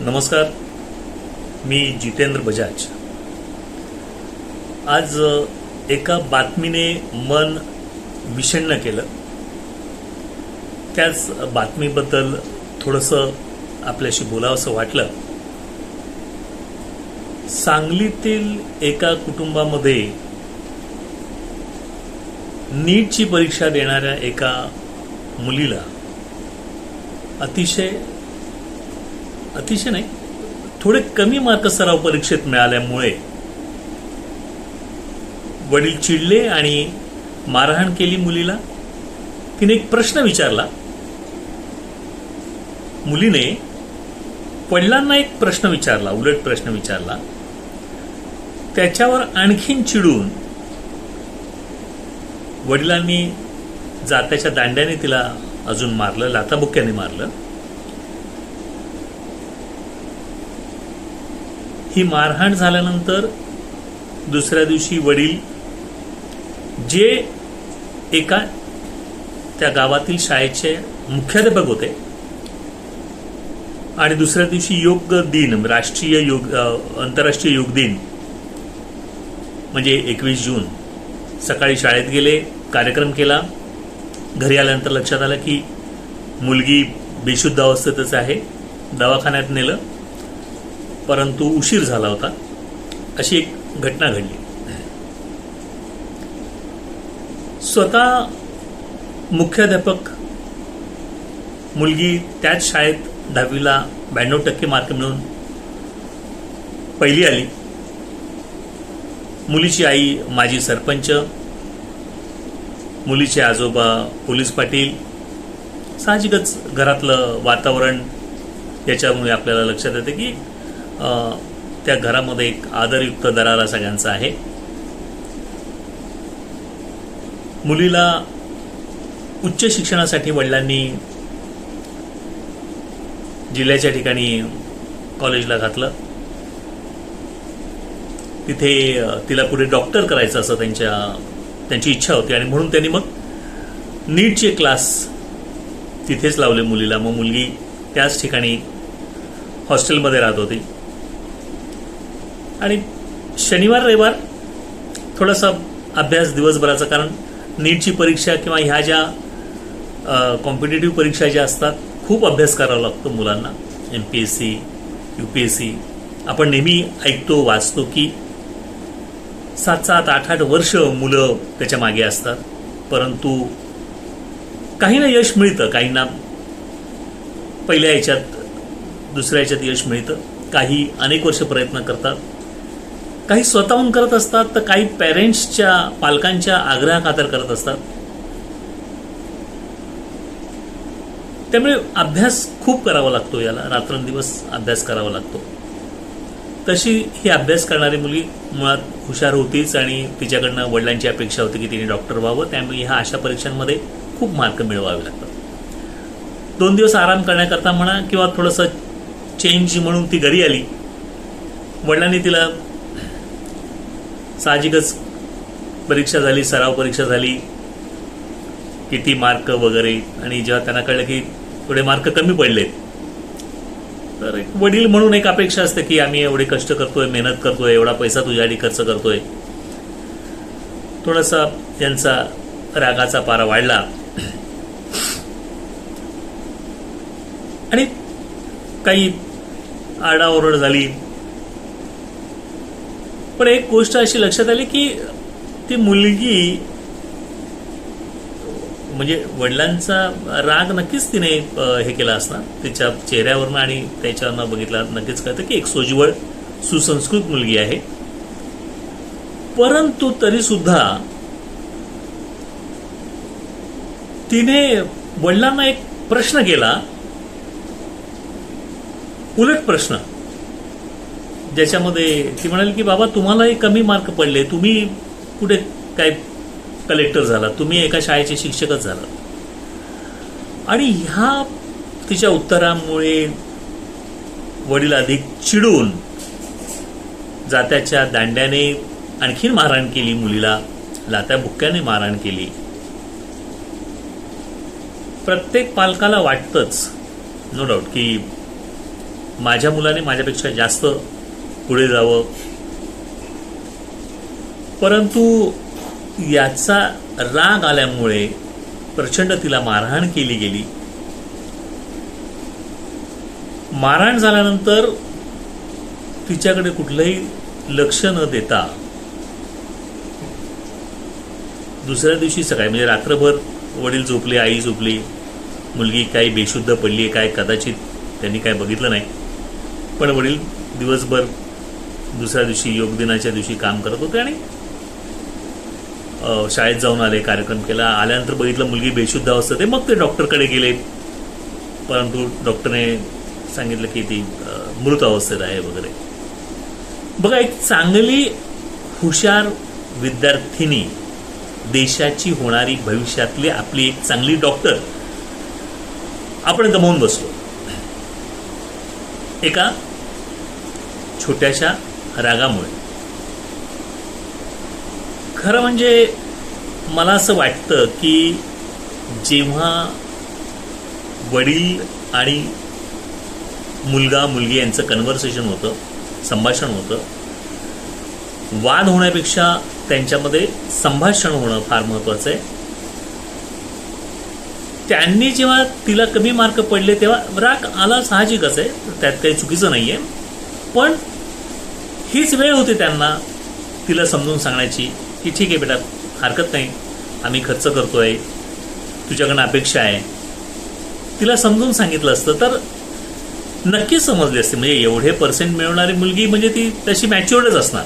नमस्कार मी जितेंद्र बजाज. आज एका बातमीने मन विषण्ण केलं. त्याच बातमीबद्दल थोडंसं आपल्याशी बोलावंसं वाटलं. सांगलीतील एका कुटुंबामध्ये नीटची परीक्षा देणाऱ्या एका मुलीला अतिशय अतिशय नाही. थोडे कमी मार्क सराव परीक्षेत मिळाल्यामुळे वडील चिडले आणि मारहाण केली मुलीला. तिने एक प्रश्न विचारला. मुलीने वडिलांना एक प्रश्न विचारला उलट प्रश्न विचारला. त्याच्यावर आणखीन चिडून वडिलांनी जात्याच्या दांड्याने तिला अजून मारलं लाथाबुक्याने मारलं. ही मारहाण झाल्यानंतर दुसऱ्या दिवशी वडील जे एका त्या गावातील शाळेचे मुख्याध्यापक होते आणि दुसऱ्या दिवशी योग दिन राष्ट्रीय योग आंतरराष्ट्रीय योग दिन म्हणजे एकवीस जून सकाळी शाळेत गेले कार्यक्रम केला. घरी आल्यानंतर लक्षात आलं की मुलगी बेशुद्ध अवस्थेतच आहे. दवाखान्यात नेलं. परंतु उशीर झाला होता. अशी एक घटना घडली. स्वतः मुख्याध्यापक मुलगी त्याच शाळेत दहावीला ब्याण्णव टक्के मार्क मिळून पहिली आली. मुलीची आई माजी सरपंच मुलीचे आजोबा पोलीस पाटील साहजिकच घरातलं वातावरण याच्यामुळे आपल्याला लक्षात येतं की त्या घरामध्ये एक आदरयुक्त दरारा सगळ्यांचा आहे. मुलीला उच्च शिक्षणासाठी वडिलांनी जिल्ह्याच्या ठिकाणी कॉलेजला घातलं. तिथे तिला पुढे डॉक्टर करायचं असं त्यांच्या त्यांची इच्छा होती आणि म्हणून त्यांनी मग नीटचे क्लास तिथेच लावले मुलीला. मग मुलगी त्याच ठिकाणी हॉस्टेलमध्ये राहत होती. आणि शनिवार रविवार थोडासा अभ्यास दिवसभराचा कारण नीटची परीक्षा किंवा ह्या ज्या कॉम्पिटेटिव्ह परीक्षा ज्या असतात खूप अभ्यास करावा लागतो मुलांना. M P S C U P S C आपण नेहमी ऐकतो वाचतो की सात सात आठ आठ वर्ष मुलं त्याच्यामागे असतात. परंतु काहींना यश मिळतं काहींना पहिल्या याच्यात दुसऱ्या याच्यात यश मिळतं. काही अनेक वर्ष प्रयत्न करतात. काही स्वतःहून करत असतात तर काही पेरेंट्सच्या पालकांच्या आग्रहाखातर करत असतात. त्यामुळे अभ्यास खूप करावा लागतो याला रात्रंदिवस अभ्यास करावा लागतो. तशी ही अभ्यास करणारी मुलगी मुळात हुशार होतीच आणि तिच्याकडनं वडिलांची अपेक्षा होती की तिने डॉक्टर व्हावं त्यामुळे ह्या अशा परीक्षांमध्ये खूप मार्क मिळवावे लागतात. दोन दिवस आराम करण्याकरता म्हणा किंवा थोडंसं चेंज म्हणून ती घरी आली वडिलांनी तिला साहजिकच परीक्षा झाली सराव परीक्षा झाली किती मार्क वगैरे आणि जेव्हा त्यांना कळलं की थोडे मार्क कमी पडले तर एक वडील म्हणून एक अपेक्षा असते की आम्ही एवढे कष्ट करतोय मेहनत करतोय एवढा पैसा तुझ्यासाठी खर्च करतोय. थोडासा त्यांचा रागाचा पारा वाढला. आणि काही आरडाओरड झाली. पण एक गोष्ट अशी लक्षात आली की ती मुलगी म्हणजे वडिलांचा राग नक्कीच तिने हे केला असणार तिच्या चेहऱ्यावरनं आणि त्याच्यावरनं बघितला नक्कीच कळतं की एक सोजवळ सुसंस्कृत मुलगी आहे. परंतु तरी सुद्धा तिने वडिलांना एक प्रश्न केला. उलट प्रश्न. ज्याच्यामध्ये ती म्हणाली की बाबा तुम्हालाही कमी मार्क पडले. तुम्ही कुठे काय कलेक्टर झाला तुम्ही एका शाळेचे शिक्षकच झाला आणि ह्या तिच्या उत्तरामुळे वडील अधिक चिडून जात्याच्या दांड्याने आणखीन मारहाण केली मुलीला लात्या बुक्क्याने मारहाण केली. प्रत्येक पालकाला वाटतंच नो डाऊट की माझ्या मुलाने माझ्यापेक्षा जास्त पुढे जावं. परंतु याचा राग आल्यामुळे प्रचंड तिला मारहाण केली गेली. मारहाण झाल्यानंतर तिच्याकडे कुठलंही लक्ष न देता दुसऱ्या दिवशी सकाळी म्हणजे रात्रभर वडील झोपले आई झोपली मुलगी काही बेशुद्ध पडली काय कदाचित त्यांनी काय बघितलं नाही. पण वडील दिवसभर दुसऱ्या दिवशी योग दिनाच्या दिवशी काम करत होते आणि शाळेत जाऊन आले कार्यक्रम केला. आल्यानंतर बघितलं मुलगी बेशुद्ध अवस्थेत ते मग ते डॉक्टरकडे गेले. परंतु डॉक्टरने सांगितलं की ती मृत अवस्थेत आहे वगैरे. बघा एक चांगली हुशार विद्यार्थिनी देशाची होणारी भविष्यातली आपली एक चांगली डॉक्टर आपण गमावून बसलो. एका छोट्याशा रागामुळे. खरं म्हणजे मला असं वाटतं की जेव्हा वडील आणि मुलगा मुलगी यांचं कन्व्हर्सेशन होतं संभाषण होतं वाद होण्यापेक्षा त्यांच्यामध्ये संभाषण होणं फार महत्वाचं आहे. त्यांनी जेव्हा तिला कमी मार्क पडले तेव्हा राग आला साहजिकच आहे त्यात काही चुकीचं नाही आहे पण हीच वेळ होती त्यांना तिला समजून सांगण्याची की ठीक आहे बेटा हरकत नाही. आम्ही खर्च करतोय. तुझ्याकडनं अपेक्षा आहे. तिला समजून सांगितलं असतं तर नक्कीच समजली असते. म्हणजे एवढे पर्सेंट मिळवणारी मुलगी म्हणजे ती तशी मॅच्युअर्डच असणार.